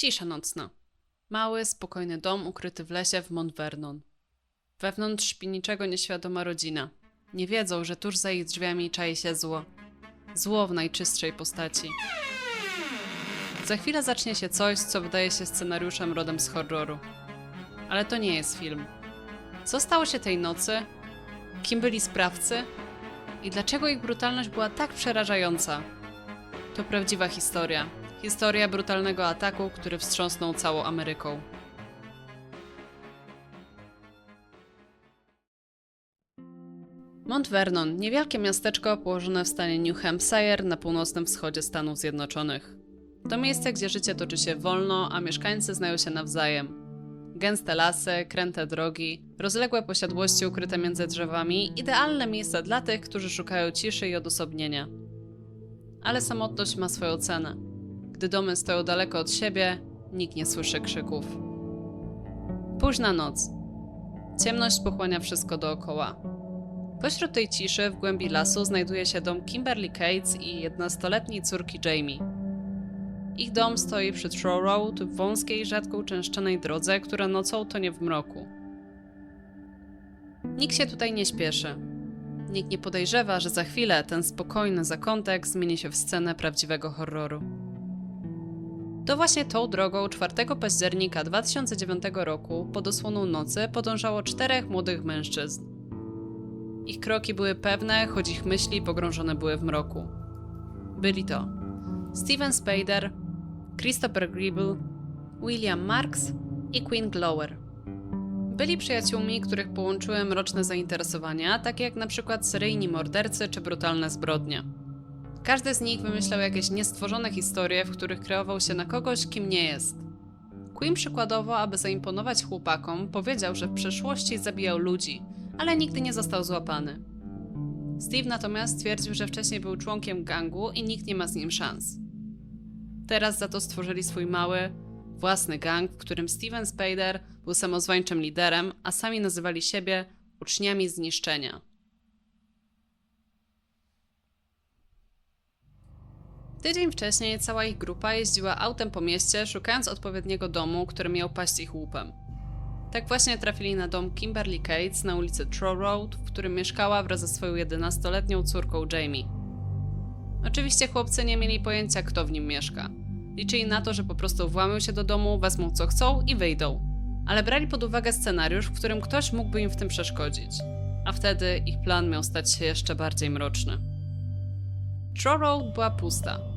Cisza nocna. Mały, spokojny dom ukryty w lesie w Mont Vernon. Wewnątrz śpi niczego nieświadoma rodzina. Nie wiedzą, że tuż za ich drzwiami czai się zło. Zło w najczystszej postaci. Za chwilę zacznie się coś, co wydaje się scenariuszem rodem z horroru. Ale to nie jest film. Co stało się tej nocy? Kim byli sprawcy? I dlaczego ich brutalność była tak przerażająca? To prawdziwa historia. Historia brutalnego ataku, który wstrząsnął całą Ameryką. Mount Vernon, niewielkie miasteczko położone w stanie New Hampshire na północnym wschodzie Stanów Zjednoczonych. To miejsce, gdzie życie toczy się wolno, a mieszkańcy znają się nawzajem. Gęste lasy, kręte drogi, rozległe posiadłości ukryte między drzewami idealne miejsce dla tych, którzy szukają ciszy i odosobnienia. Ale samotność ma swoją cenę. Gdy domy stoją daleko od siebie, nikt nie słyszy krzyków. Późna noc. Ciemność pochłania wszystko dookoła. Pośród tej ciszy, w głębi lasu, znajduje się dom Kimberly Cates i 11-letniej córki Jamie. Ich dom stoi przy Trow Road, w wąskiej, rzadko uczęszczanej drodze, która nocą tonie w mroku. Nikt się tutaj nie śpieszy. Nikt nie podejrzewa, że za chwilę ten spokojny zakątek zmieni się w scenę prawdziwego horroru. To właśnie tą drogą 4 października 2009 roku pod osłoną nocy podążało czterech młodych mężczyzn. Ich kroki były pewne, choć ich myśli pogrążone były w mroku. Byli to Steven Spader, Christopher Gribble, William Marks i Queen Glower. Byli przyjaciółmi, których połączyły mroczne zainteresowania, takie jak na przykład seryjni mordercy czy brutalne zbrodnie. Każdy z nich wymyślał jakieś niestworzone historie, w których kreował się na kogoś, kim nie jest. Queen przykładowo, aby zaimponować chłopakom, powiedział, że w przeszłości zabijał ludzi, ale nigdy nie został złapany. Steve natomiast stwierdził, że wcześniej był członkiem gangu i nikt nie ma z nim szans. Teraz za to stworzyli swój mały, własny gang, w którym Steven Spader był samozwańczym liderem, a sami nazywali siebie uczniami zniszczenia. Tydzień wcześniej cała ich grupa jeździła autem po mieście, szukając odpowiedniego domu, który miał paść ich łupem. Tak właśnie trafili na dom Kimberly Cates na ulicy Trow Road, w którym mieszkała wraz ze swoją 11-letnią córką Jamie. Oczywiście chłopcy nie mieli pojęcia, kto w nim mieszka. Liczyli na to, że po prostu włamią się do domu, wezmą co chcą i wyjdą. Ale brali pod uwagę scenariusz, w którym ktoś mógłby im w tym przeszkodzić. A wtedy ich plan miał stać się jeszcze bardziej mroczny. Trow Road była pusta.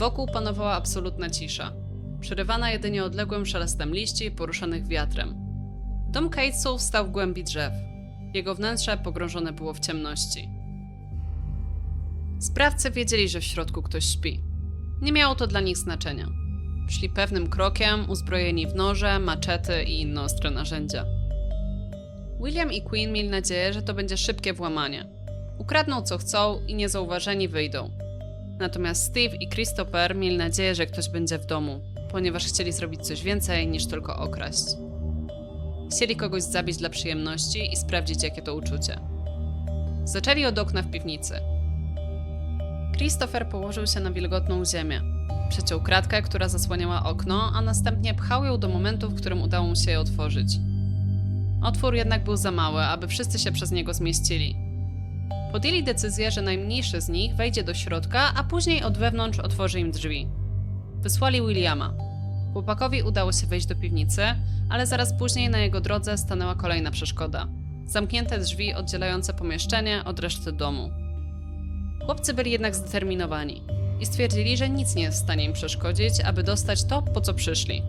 Wokół panowała absolutna cisza, przerywana jedynie odległym szelestem liści poruszanych wiatrem. Dom Catesów stał w głębi drzew. Jego wnętrze pogrążone było w ciemności. Sprawcy wiedzieli, że w środku ktoś śpi. Nie miało to dla nich znaczenia. Szli pewnym krokiem, uzbrojeni w noże, maczety i inne ostre narzędzia. William i Queen mieli nadzieję, że to będzie szybkie włamanie. Ukradną co chcą i niezauważeni wyjdą. Natomiast Steve i Christopher mieli nadzieję, że ktoś będzie w domu, ponieważ chcieli zrobić coś więcej niż tylko okraść. Chcieli kogoś zabić dla przyjemności i sprawdzić, jakie to uczucie. Zaczęli od okna w piwnicy. Christopher położył się na wilgotną ziemię. Przeciął kratkę, która zasłaniała okno, a następnie pchał ją do momentu, w którym udało mu się je otworzyć. Otwór jednak był za mały, aby wszyscy się przez niego zmieścili. Podjęli decyzję, że najmniejszy z nich wejdzie do środka, a później od wewnątrz otworzy im drzwi. Wysłali Williama. Chłopakowi udało się wejść do piwnicy, ale zaraz później na jego drodze stanęła kolejna przeszkoda. Zamknięte drzwi oddzielające pomieszczenie od reszty domu. Chłopcy byli jednak zdeterminowani i stwierdzili, że nic nie jest w stanie im przeszkodzić, aby dostać to, po co przyszli.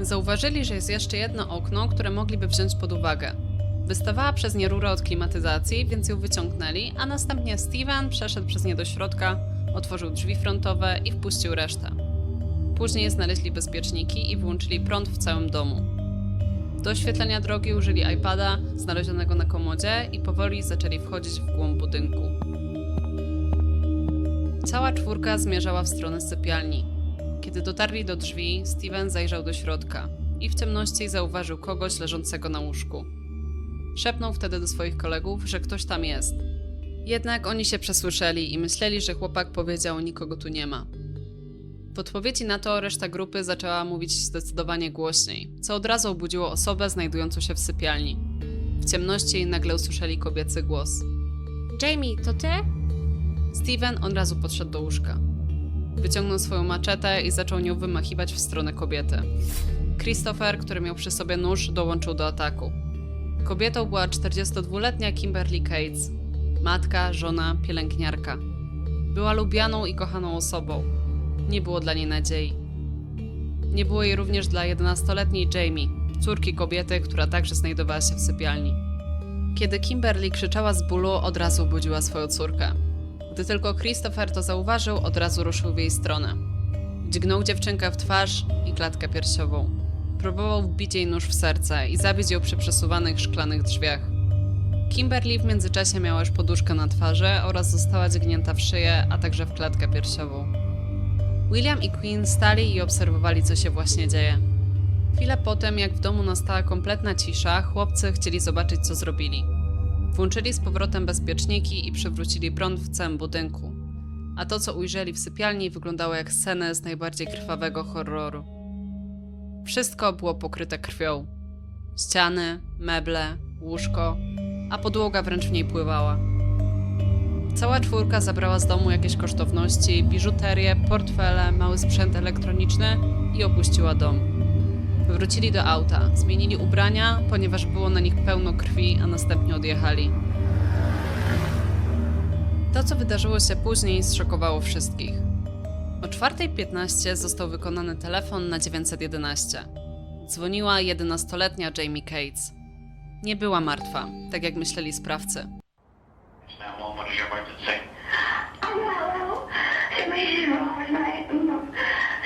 Zauważyli, że jest jeszcze jedno okno, które mogliby wziąć pod uwagę. Wystawała przez nie rura od klimatyzacji, więc ją wyciągnęli, a następnie Steven przeszedł przez nie do środka, otworzył drzwi frontowe i wpuścił resztę. Później znaleźli bezpieczniki i wyłączyli prąd w całym domu. Do oświetlenia drogi użyli iPada znalezionego na komodzie i powoli zaczęli wchodzić w głąb budynku. Cała czwórka zmierzała w stronę sypialni. Kiedy dotarli do drzwi, Steven zajrzał do środka i w ciemności zauważył kogoś leżącego na łóżku. Szepnął wtedy do swoich kolegów, że ktoś tam jest. Jednak oni się przesłyszeli i myśleli, że chłopak powiedział: Nikogo tu nie ma. W odpowiedzi na to reszta grupy zaczęła mówić zdecydowanie głośniej, co od razu obudziło osobę znajdującą się w sypialni. W ciemności nagle usłyszeli kobiecy głos. Jamie, to ty? Steven od razu podszedł do łóżka. Wyciągnął swoją maczetę i zaczął nią wymachiwać w stronę kobiety. Christopher, który miał przy sobie nóż, dołączył do ataku. Kobietą była 42-letnia Kimberly Cates. Matka, żona, pielęgniarka. Była lubianą i kochaną osobą. Nie było dla niej nadziei. Nie było jej również dla 11-letniej Jamie, córki kobiety, która także znajdowała się w sypialni. Kiedy Kimberly krzyczała z bólu, od razu budziła swoją córkę. Gdy tylko Christopher to zauważył, od razu ruszył w jej stronę. Dźgnął dziewczynkę w twarz i klatkę piersiową. Próbował wbić jej nóż w serce i zabić ją przy przesuwanych szklanych drzwiach. Kimberly w międzyczasie miała już poduszkę na twarzy oraz została dźgnięta w szyję, a także w klatkę piersiową. William i Queen stali i obserwowali, co się właśnie dzieje. Chwilę potem, jak w domu nastała kompletna cisza, chłopcy chcieli zobaczyć, co zrobili. Włączyli z powrotem bezpieczniki i przywrócili prąd w całym budynku. A to, co ujrzeli w sypialni, wyglądało jak scenę z najbardziej krwawego horroru. Wszystko było pokryte krwią. Ściany, meble, łóżko, a podłoga wręcz w niej pływała. Cała czwórka zabrała z domu jakieś kosztowności, biżuterię, portfele, mały sprzęt elektroniczny i opuściła dom. Wrócili do auta, zmienili ubrania, ponieważ było na nich pełno krwi, a następnie odjechali. To, co wydarzyło się później, zszokowało wszystkich. O 4.15 został wykonany telefon na 911. Dzwoniła 11-letnia Jamie Cates. Nie była martwa, tak jak myśleli sprawcy. Now, what is your emergency? Hello? Somebody just robbed my,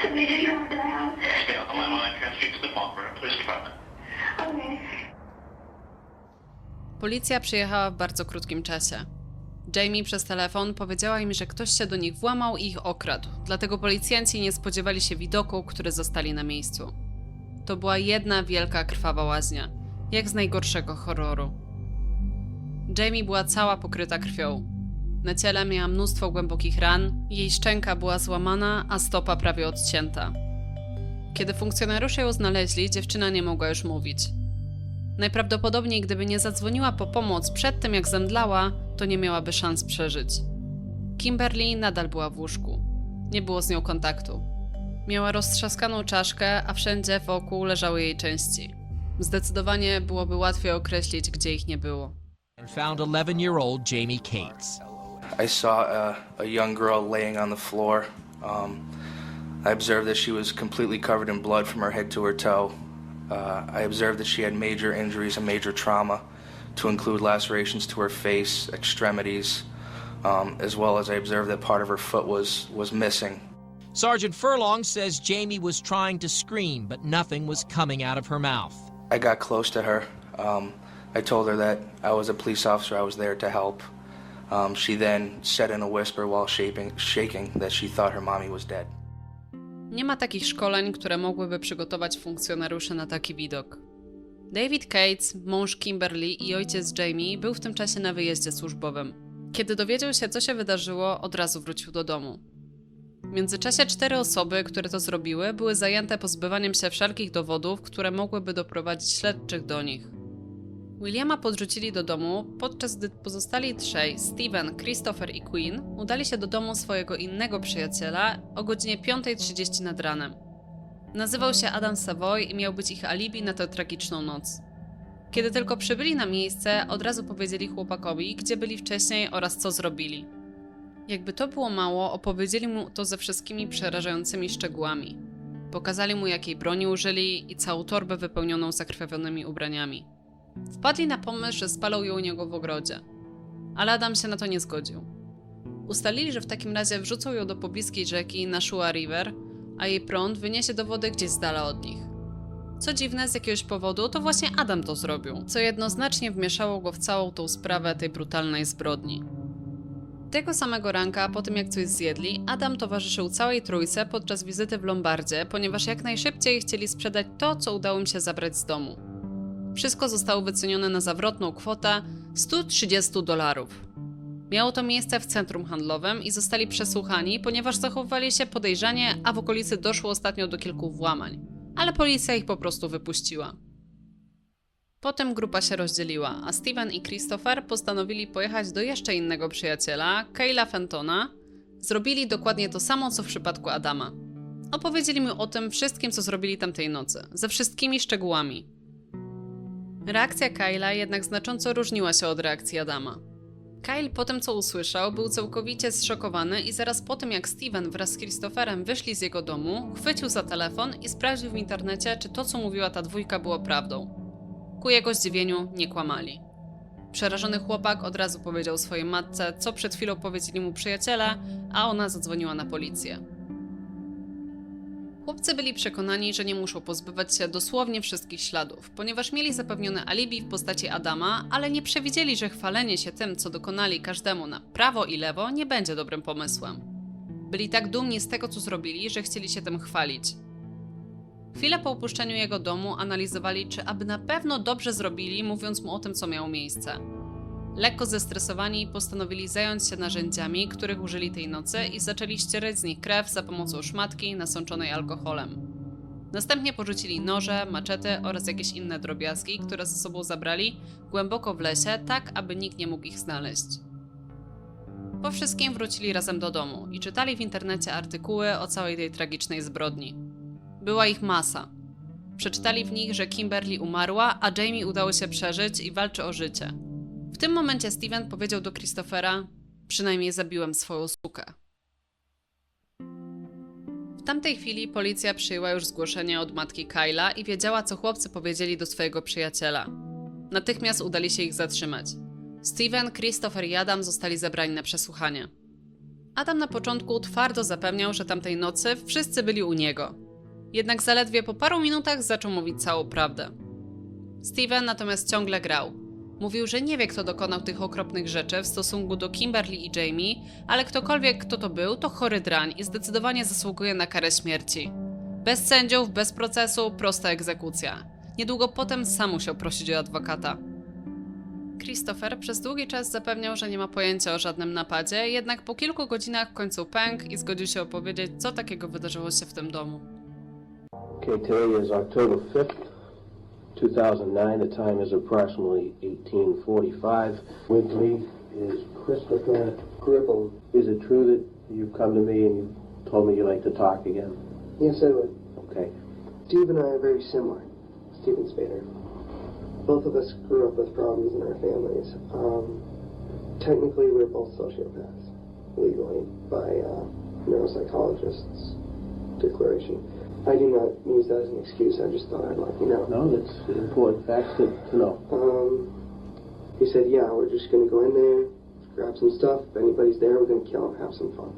somebody just robbed my house. Stay on the line while I transfer you to the Falkirk Police Department. Okay. Policja przyjechała w bardzo krótkim czasie. Jamie przez telefon powiedziała im, że ktoś się do nich włamał i ich okradł, dlatego policjanci nie spodziewali się widoku, który zostali na miejscu. To była jedna wielka krwawa łaźnia, jak z najgorszego horroru. Jamie była cała pokryta krwią. Na ciele miała mnóstwo głębokich ran, jej szczęka była złamana, a stopa prawie odcięta. Kiedy funkcjonariusze ją znaleźli, dziewczyna nie mogła już mówić. Najprawdopodobniej, gdyby nie zadzwoniła po pomoc przed tym, jak zemdlała, to nie miałaby szans przeżyć. Kimberly nadal była w łóżku. Nie było z nią kontaktu. Miała roztrzaskaną czaszkę, a wszędzie wokół leżały jej części. Zdecydowanie byłoby łatwiej określić, gdzie ich nie było. and found 11 year old Jamie Cates. I saw a, a young girl laying on the floor. Um, I observed that she was completely covered in blood from her head to her toe. Uh, I observed that she had major injuries and major trauma, to include lacerations to her face, extremities, um, as well as I observed that part of her foot was, was missing. Sergeant Furlong says Jamie was trying to scream, but nothing was coming out of her mouth. I got close to her. Um, I told her that I was a police officer, I was there to help. Um, she then said in a whisper while shaking, shaking that she thought her mommy was dead. Nie ma takich szkoleń, które mogłyby przygotować funkcjonariuszy na taki widok. David Cates, mąż Kimberly i ojciec Jamie, był w tym czasie na wyjeździe służbowym. Kiedy dowiedział się, co się wydarzyło, od razu wrócił do domu. W międzyczasie cztery osoby, które to zrobiły, były zajęte pozbywaniem się wszelkich dowodów, które mogłyby doprowadzić śledczych do nich. Williama podrzucili do domu, podczas gdy pozostali trzej, Steven, Christopher i Queen, udali się do domu swojego innego przyjaciela o godzinie 5.30 nad ranem. Nazywał się Adam Savoy i miał być ich alibi na tę tragiczną noc. Kiedy tylko przybyli na miejsce, od razu powiedzieli chłopakowi, gdzie byli wcześniej oraz co zrobili. Jakby to było mało, opowiedzieli mu to ze wszystkimi przerażającymi szczegółami. Pokazali mu, jakiej broni użyli i całą torbę wypełnioną zakrwawionymi ubraniami. Wpadli na pomysł, że spalą ją u niego w ogrodzie. Ale Adam się na to nie zgodził. Ustalili, że w takim razie wrzucą ją do pobliskiej rzeki Nashua River, a jej prąd wyniesie do wody gdzieś z dala od nich. Co dziwne, z jakiegoś powodu to właśnie Adam to zrobił, co jednoznacznie wmieszało go w całą tą sprawę tej brutalnej zbrodni. Tego samego ranka, po tym jak coś zjedli, Adam towarzyszył całej trójce podczas wizyty w Lombardzie, ponieważ jak najszybciej chcieli sprzedać to, co udało im się zabrać z domu. Wszystko zostało wycenione na zawrotną kwotę 130 dolarów. Miało to miejsce w centrum handlowym i zostali przesłuchani, ponieważ zachowywali się podejrzanie, a w okolicy doszło ostatnio do kilku włamań. Ale policja ich po prostu wypuściła. Potem grupa się rozdzieliła, a Steven i Christopher postanowili pojechać do jeszcze innego przyjaciela, Kayla Fentona. Zrobili dokładnie to samo, co w przypadku Adama. Opowiedzieli mu o tym wszystkim, co zrobili tamtej nocy, ze wszystkimi szczegółami. Reakcja Kyla jednak znacząco różniła się od reakcji Adama. Kyle po tym, co usłyszał, był całkowicie zszokowany i zaraz po tym, jak Steven wraz z Christopherem wyszli z jego domu, chwycił za telefon i sprawdził w internecie, czy to, co mówiła ta dwójka, było prawdą. Ku jego zdziwieniu nie kłamali. Przerażony chłopak od razu powiedział swojej matce, co przed chwilą powiedzieli mu przyjaciele, a ona zadzwoniła na policję. Chłopcy byli przekonani, że nie muszą pozbywać się dosłownie wszystkich śladów, ponieważ mieli zapewnione alibi w postaci Adama, ale nie przewidzieli, że chwalenie się tym, co dokonali każdemu na prawo i lewo, nie będzie dobrym pomysłem. Byli tak dumni z tego, co zrobili, że chcieli się tym chwalić. Chwilę po opuszczeniu jego domu analizowali, czy aby na pewno dobrze zrobili, mówiąc mu o tym, co miało miejsce. Lekko zestresowani postanowili zająć się narzędziami, których użyli tej nocy i zaczęli ścierać z nich krew za pomocą szmatki nasączonej alkoholem. Następnie porzucili noże, maczety oraz jakieś inne drobiazgi, które ze sobą zabrali głęboko w lesie, tak aby nikt nie mógł ich znaleźć. Po wszystkim wrócili razem do domu i czytali w internecie artykuły o całej tej tragicznej zbrodni. Była ich masa. Przeczytali w nich, że Kimberly umarła, a Jamie udało się przeżyć i walczy o życie. Tym momencie Steven powiedział do Christophera: Przynajmniej zabiłem swoją sukę. W tamtej chwili policja przyjęła już zgłoszenie od matki Kyla i wiedziała, co chłopcy powiedzieli do swojego przyjaciela. Natychmiast udali się ich zatrzymać. Steven, Christopher i Adam zostali zabrani na przesłuchanie. Adam na początku twardo zapewniał, że tamtej nocy wszyscy byli u niego. Jednak zaledwie po paru minutach zaczął mówić całą prawdę. Steven natomiast ciągle grał. Mówił, że nie wie, kto dokonał tych okropnych rzeczy w stosunku do Kimberly i Jamie, ale ktokolwiek, kto to był, to chory drań i zdecydowanie zasługuje na karę śmierci. Bez sędziów, bez procesu, prosta egzekucja. Niedługo potem sam musiał prosić o adwokata. Christopher przez długi czas zapewniał, że nie ma pojęcia o żadnym napadzie, jednak po kilku godzinach w końcu i zgodził się opowiedzieć, co takiego wydarzyło się w tym domu. Okay, today is October 5th, 2009. The time is approximately 1845. With me is Christopher Gribble. Is it true that you've come to me and you told me you'd like to talk again? Yes, I would. Okay. Steve and I are very similar. Steven Spader. Both of us grew up with problems in our families. Um, technically, we're both sociopaths, legally, by uh, neuropsychologists' declaration. I do not use that as an excuse. I just thought I'd let you know. No, that's important facts to, to know. Um, he said, "Yeah, we're just gonna go in there, grab some stuff. If anybody's there, we're gonna kill them, have some fun."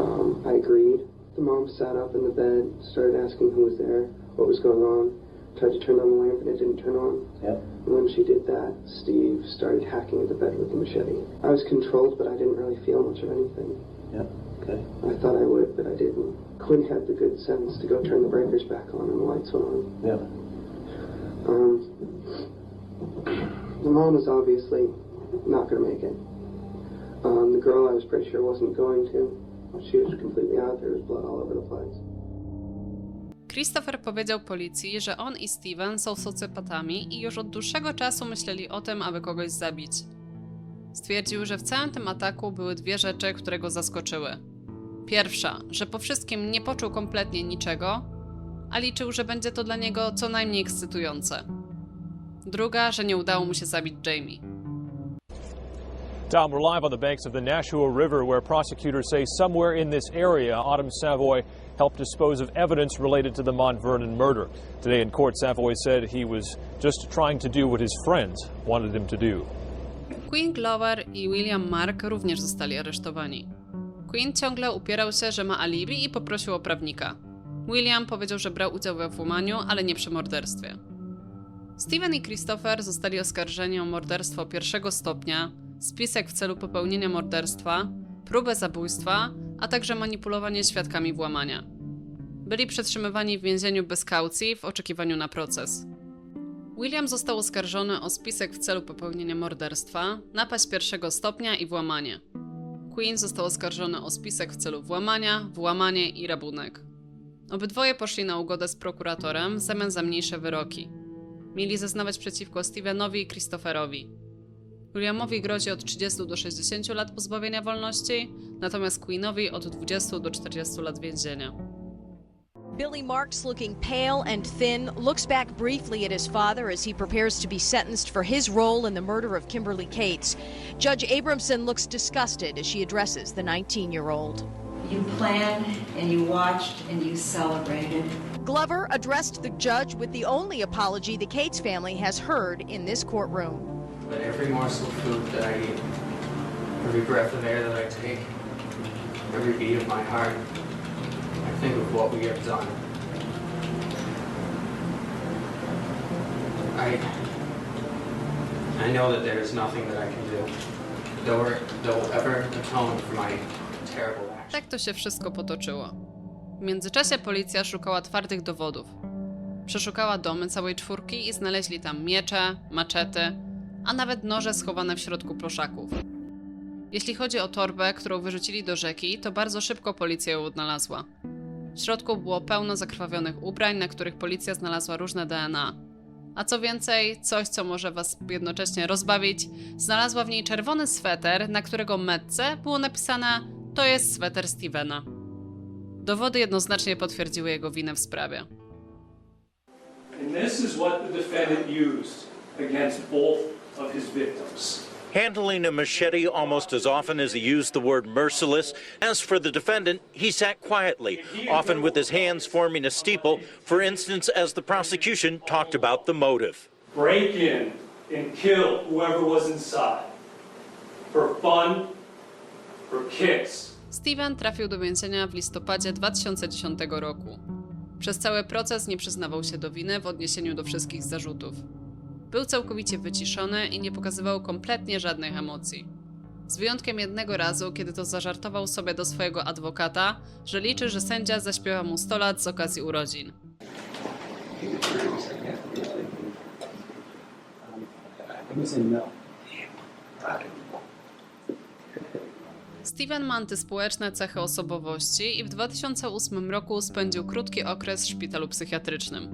Um, I agreed. The mom sat up in the bed, started asking who was there, what was going on. Tried to turn on the lamp, and it didn't turn on. Yep. And when she did that, Steve started hacking at the bed with the machete. I was controlled, but I didn't really feel much of anything. Yep. Okay. I thought I would, but I didn't. Quinn had the good sense to go turn the breakers back on, and the lights went on. Yep. Um, the mom was obviously not going to make it. Um, the girl I was pretty sure wasn't going to. She was completely out. There was blood all over the place. Christopher powiedział policji, że on i Steven są socjopatami i już od dłuższego czasu myśleli o tym, aby kogoś zabić. Stwierdził, że w całym tym ataku były dwie rzeczy, które go zaskoczyły. Pierwsza, że po wszystkim nie poczuł kompletnie niczego, a liczył, że będzie to dla niego co najmniej ekscytujące. Druga, że nie udało mu się zabić Jamie. Tom, we're live on the banks of the Nashua River, where prosecutors say somewhere in this area, Autumn Savoy helped dispose of evidence related to the Mont Vernon murder. Today in court, Savoy said he was just trying to do what his friends wanted him to do. Queen Glover i William Mark również zostali aresztowani. Queen ciągle upierał się, że ma alibi i poprosił o prawnika. William powiedział, że brał udział we włamaniu, ale nie przy morderstwie. Steven i Christopher zostali oskarżeni o morderstwo pierwszego stopnia, spisek w celu popełnienia morderstwa, próbę zabójstwa, a także manipulowanie świadkami włamania. Byli przetrzymywani w więzieniu bez kaucji w oczekiwaniu na proces. William został oskarżony o spisek w celu popełnienia morderstwa, napaść pierwszego stopnia i włamanie. Queen został oskarżony o spisek w celu włamania, włamanie i rabunek. Obydwoje poszli na ugodę z prokuratorem w zamian za mniejsze wyroki. Mieli zeznawać przeciwko Stevenowi i Christopherowi. Williamowi grozi od 30 do 60 lat pozbawienia wolności, natomiast Queenowi od 20 do 40 lat więzienia. Billy Marks, looking pale and thin, looks back briefly at his father as he prepares to be sentenced for his role in the murder of Kimberly Cates. Judge Abramson looks disgusted as she addresses the 19 year old. You planned and you watched and you celebrated. Glover addressed the judge with the only apology the Cates family has heard in this courtroom. But every morsel of food that I eat, every breath of air that I take, every beat of my heart, I think of what we have done. I, I know that there is nothing that I can do that will, ever atone for my terrible actions. Tak to się wszystko potoczyło. W międzyczasie policja szukała twardych dowodów. Przeszukała domy całej czwórki i znaleźli tam miecze, maczety, a nawet noże schowane w środku ploszaków. Jeśli chodzi o torbę, którą wyrzucili do rzeki, to bardzo szybko policja ją odnalazła. W środku było pełno zakrwawionych ubrań, na których policja znalazła różne DNA. A co więcej, coś co może was jednocześnie rozbawić, znalazła w niej czerwony sweter, na którego metce było napisane to jest sweter Stevena. Dowody jednoznacznie potwierdziły jego winę w sprawie. And this is what the defendant used against both of his victims. Handling a machete almost as often as he used the word merciless. As for the defendant, he sat quietly, often with his hands forming a steeple, for instance, as the prosecution talked about the motive. Break in and kill whoever was inside. For fun, for kicks. Steven trafił do więzienia w listopadzie 2010 roku. Przez cały proces nie przyznawał się do winy w odniesieniu do wszystkich zarzutów. Był całkowicie wyciszony i nie pokazywał kompletnie żadnych emocji. Z wyjątkiem jednego razu, kiedy to zażartował sobie do swojego adwokata, że liczy, że sędzia zaśpiewa mu 100 lat z okazji urodzin. Steven ma antyspołeczne cechy osobowości i w 2008 roku spędził krótki okres w szpitalu psychiatrycznym.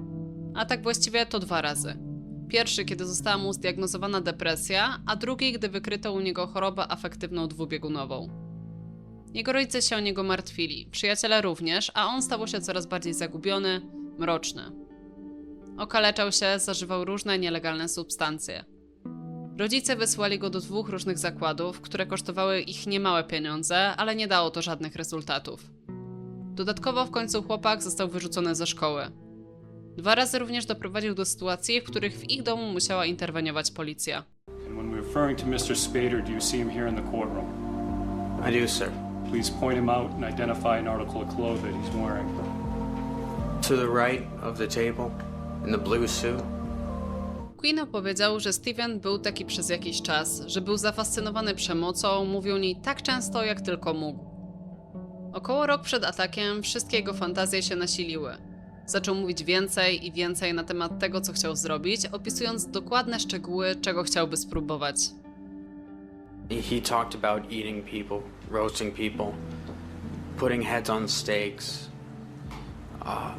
A tak właściwie to dwa razy. Pierwszy, kiedy została mu zdiagnozowana depresja, a drugi, gdy wykryto u niego chorobę afektywną dwubiegunową. Jego rodzice się o niego martwili, przyjaciele również, a on stawał się coraz bardziej zagubiony, mroczny. Okaleczał się, zażywał różne nielegalne substancje. Rodzice wysłali go do dwóch różnych zakładów, które kosztowały ich niemałe pieniądze, ale nie dało to żadnych rezultatów. Dodatkowo w końcu chłopak został wyrzucony ze szkoły. Dwa razy również doprowadził do sytuacji, w których w ich domu musiała interweniować policja. And when we're referring to Mr. Spader, do you see him here in the courtroom? I do, sir. Please point him out and identify an article of clothing that he's wearing. To the right of the table, in the blue suit. Queen opowiedział, że Steven był taki przez jakiś czas, że był zafascynowany przemocą, mówił o niej tak często, jak tylko mógł. Około rok przed atakiem wszystkie jego fantazje się nasiliły. Zaczął mówić więcej i więcej na temat tego, co chciał zrobić, opisując dokładne szczegóły, czego chciałby spróbować. He talked about eating people, roasting people, putting heads on stakes, uh,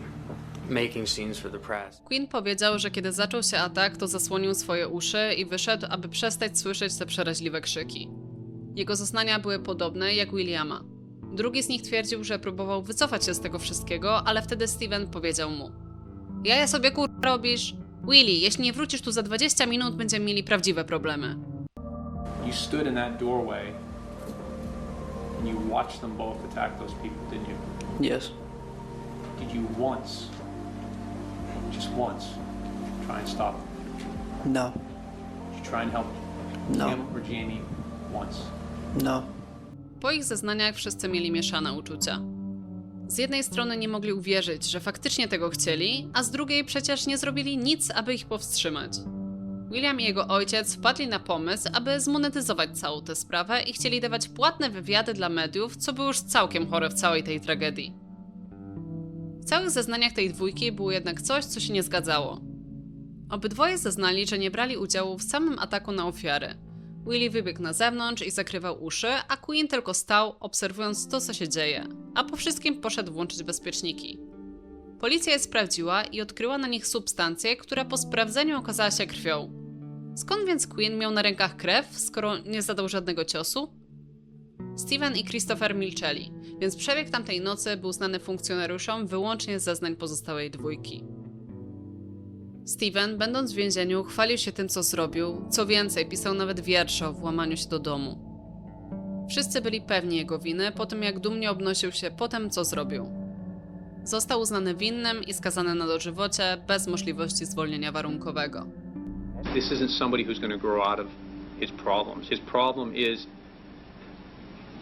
making scenes for the press. Queen powiedział, że kiedy zaczął się atak, to zasłonił swoje uszy i wyszedł, aby przestać słyszeć te przeraźliwe krzyki. Jego zeznania były podobne jak Williama. Drugi z nich twierdził, że próbował wycofać się z tego wszystkiego, ale wtedy Steven powiedział mu: Ja sobie kur robisz? Willy, jeśli nie wrócisz tu za 20 minut, będziemy mieli prawdziwe problemy. You stood in that doorway and you watched them both attack those people, didn't you? Yes. Did you once, just once, try and stop them? No. Did you try and help No. him or Jamie once? No. Po ich zeznaniach wszyscy mieli mieszane uczucia. Z jednej strony nie mogli uwierzyć, że faktycznie tego chcieli, a z drugiej przecież nie zrobili nic, aby ich powstrzymać. William i jego ojciec wpadli na pomysł, aby zmonetyzować całą tę sprawę i chcieli dawać płatne wywiady dla mediów, co było już całkiem chore w całej tej tragedii. W całych zeznaniach tej dwójki było jednak coś, co się nie zgadzało. Obydwoje zeznali, że nie brali udziału w samym ataku na ofiary. Willie wybiegł na zewnątrz i zakrywał uszy, a Queen tylko stał, obserwując to, co się dzieje, a po wszystkim poszedł włączyć bezpieczniki. Policja je sprawdziła i odkryła na nich substancję, która po sprawdzeniu okazała się krwią. Skąd więc Queen miał na rękach krew, skoro nie zadał żadnego ciosu? Steven i Christopher milczeli, więc przebieg tamtej nocy był znany funkcjonariuszom wyłącznie z zeznań pozostałej dwójki. Steven, będąc w więzieniu, chwalił się tym, co zrobił, co więcej, pisał nawet wiersze o włamaniu się do domu. Wszyscy byli pewni jego winy po tym, jak dumnie obnosił się po tym, co zrobił. Został uznany winnym i skazany na dożywocie bez możliwości zwolnienia warunkowego. This isn't somebody who's going to grow out of his problems. His problem is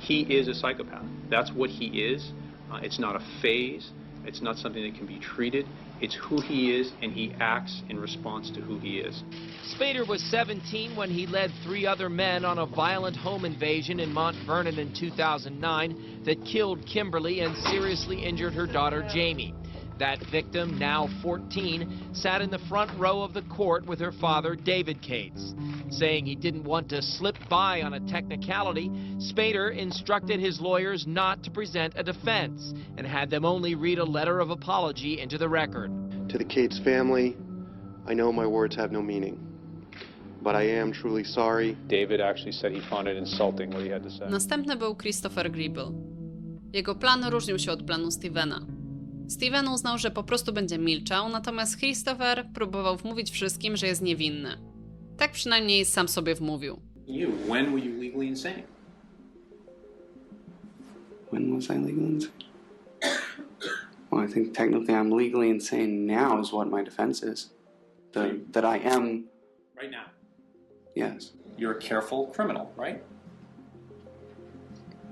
he is a psychopath. That's what he is. Uh, it's not a phase. It's not something that can be treated. It's who he is, and he acts in response to who he is. Spader was 17 when he led three other men on a violent home invasion in Mount Vernon in 2009 that killed Kimberly and seriously injured her daughter Jamie. That victim, now 14, sat in the front row of the court with her father, David Cates. Saying he didn't want to slip by on a technicality, Spader instructed his lawyers not to present a defense and had them only read a letter of apology into the record. To the Cates family, I know my words have no meaning, but I am truly sorry. David actually said he found it insulting what he had to say. Następny był Christopher Gribble. Jego plan różnił się od planu Stevena. Steven uznał, że po prostu będzie milczał, natomiast Christopher próbował wmówić wszystkim, że jest niewinny. Tak przynajmniej sam sobie wmówił. You, when were you legally insane? When was I legally insane? Well, I think technically I'm legally insane now, is what my defense is. The, that I am, Right now. yes. You're a careful criminal, right?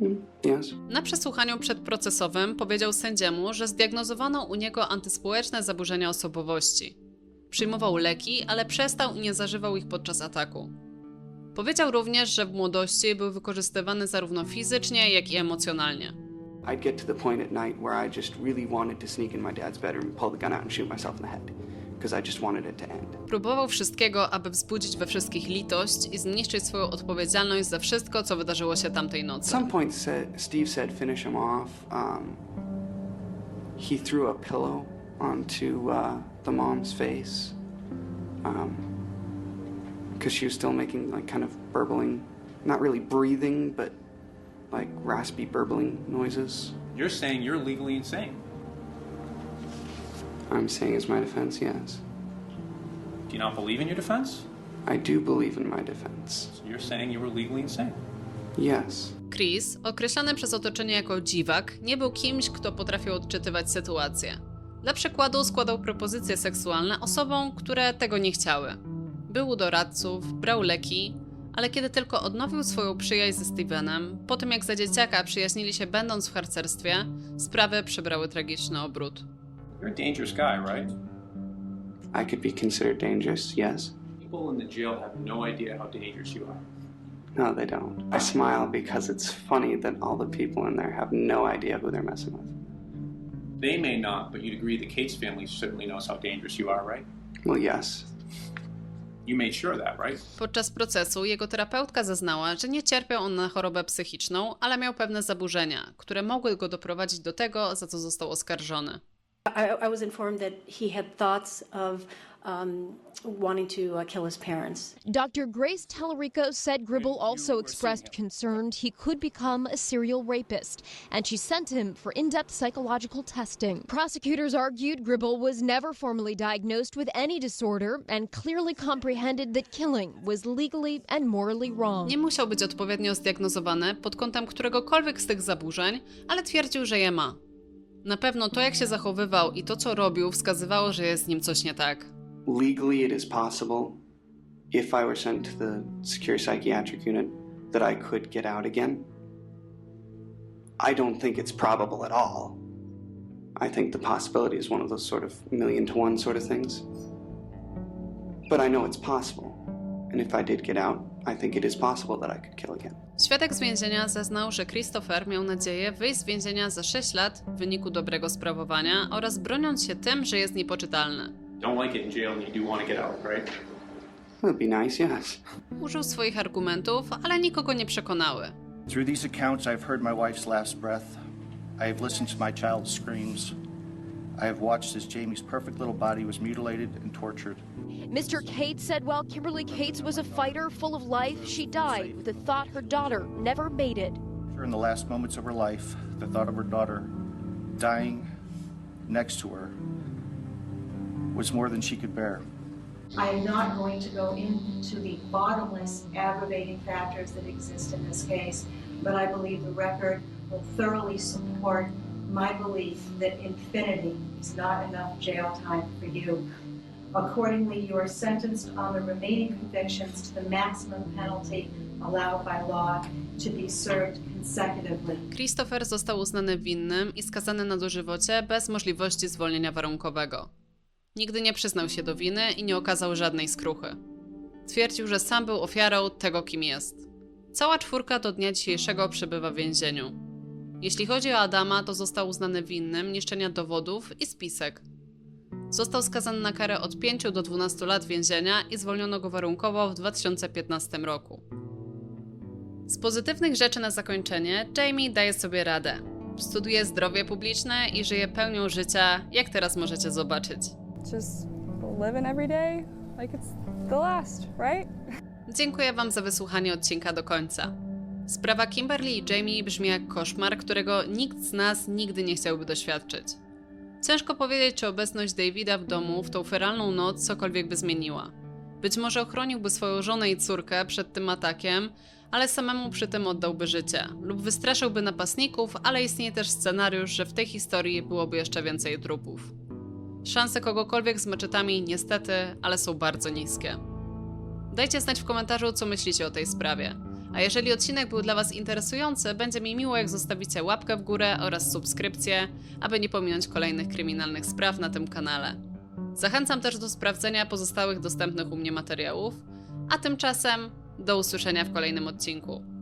Yes. Na przesłuchaniu przedprocesowym powiedział sędziemu, że zdiagnozowano u niego antyspołeczne zaburzenia osobowości. Przyjmował leki, ale przestał i nie zażywał ich podczas ataku. Powiedział również, że w młodości był wykorzystywany zarówno fizycznie, jak i emocjonalnie. I'd get to the point at night where I just really wanted to sneak in my dad's bedroom, pull the gun out, and shoot myself in the head. Because I just wanted it to end. Próbował wszystkiego, aby wzbudzić we wszystkich litość i zniszczyć swoją odpowiedzialność za wszystko, co wydarzyło się tamtej At nocy. some point, said, Steve said, finish him off. Um, he threw a pillow onto uh, the mom's face because she was still making like kind of burbling, not really breathing, but like raspy burbling noises. You're saying you're legally insane. I'm saying as my defense, yes. Do you not believe in your defense? I do believe in my defense. So you're saying you were legally insane. Yes. Chris, określany przez otoczenie jako dziwak, nie był kimś, kto potrafił odczytywać sytuację. Dla przykładu składał propozycje seksualne osobom, które tego nie chciały. Był u doradców, brał leki, ale kiedy tylko odnowił swoją przyjaźń ze Stevenem, po tym jak za dzieciaka przyjaźnili się będąc w harcerstwie, sprawy przybrały tragiczny obrót. You're a dangerous guy, right? I could be considered dangerous, yes. People in the jail have no idea how dangerous you are. No, they don't. I smile because it's funny that all the people in there have no idea who they're messing with. They may not, but you'd agree the Cates family certainly knows how dangerous you are, right? Well, yes. You made sure of that, right? Podczas procesu jego terapeutka zeznała, że nie cierpiał on na chorobę psychiczną, ale miał pewne zaburzenia, które mogły go doprowadzić do tego, za co został oskarżony. I, I was informed that he had thoughts of um, wanting to uh, kill his parents. Dr. Grace Tallarico said Gribble also expressed concern he could become a serial rapist, and she sent him for in depth psychological testing. Prosecutors argued Gribble was never formally diagnosed with any disorder and clearly comprehended that killing was legally and morally wrong. Nie musiał być odpowiednio zdiagnozowany pod kątem któregokolwiek z tych zaburzeń, ale twierdził, że je ma. Na pewno to, jak się zachowywał i to, co robił, wskazywało, że jest z nim coś nie tak. Legally, it is possible, if I were sent to the secure psychiatric unit, that I could get out again. I don't think it's probable at all. I think the possibility is one of those sort of million to one sort of things. But I know it's possible. And if I did get out, I think it is possible that I could kill again. Świadek z więzienia zeznał, że Christopher miał nadzieję wyjść z więzienia za 6 lat w wyniku dobrego sprawowania oraz broniąc się tym, że jest niepoczytalny. don't like it in jail and you do want to get out, right? Would be nice, yes. Użył swoich argumentów, ale nikogo nie przekonały. Through these accounts, I've heard my wife's last breath. I have listened to my child's screams. I have watched as Jamie's perfect little body was mutilated and tortured. Mr. Cates said while Kimberly Cates was a fighter full of life, she died with the thought her daughter never made it. In the last moments of her life, the thought of her daughter dying next to her was more than she could bear. I am not going to go into the bottomless aggravating factors that exist in this case, but I believe the record will thoroughly support my belief that infinity is not enough jail time for you. Accordingly, you are sentenced on the remaining convictions to the maximum penalty allowed by law to be served. Christopher został uznany winnym i skazany na dożywocie bez możliwości zwolnienia warunkowego. Nigdy nie przyznał się do winy i nie okazał żadnej skruchy. Twierdził, że sam był ofiarą tego, kim jest. Cała czwórka do dnia dzisiejszego przebywa w więzieniu. Jeśli chodzi o Adama, to został uznany winnym niszczenia dowodów i spisek. Został skazany na karę od 5 do 12 lat więzienia i zwolniono go warunkowo w 2015 roku. Z pozytywnych rzeczy na zakończenie, Jamie daje sobie radę. Studiuje zdrowie publiczne i żyje pełnią życia, jak teraz możecie zobaczyć. Just living every day like it's the last, right? Dziękuję Wam za wysłuchanie odcinka do końca. Sprawa Kimberly i Jamie brzmi jak koszmar, którego nikt z nas nigdy nie chciałby doświadczyć. Ciężko powiedzieć, czy obecność Davida w domu w tą feralną noc cokolwiek by zmieniła. Być może ochroniłby swoją żonę i córkę przed tym atakiem, ale samemu przy tym oddałby życie, lub wystraszyłby napastników, ale istnieje też scenariusz, że w tej historii byłoby jeszcze więcej trupów. Szanse kogokolwiek z meczetami niestety, ale są bardzo niskie. Dajcie znać w komentarzu, co myślicie o tej sprawie. A jeżeli odcinek był dla Was interesujący, będzie mi miło, jak zostawicie łapkę w górę oraz subskrypcję, aby nie pominąć kolejnych kryminalnych spraw na tym kanale. Zachęcam też do sprawdzenia pozostałych dostępnych u mnie materiałów, a tymczasem do usłyszenia w kolejnym odcinku.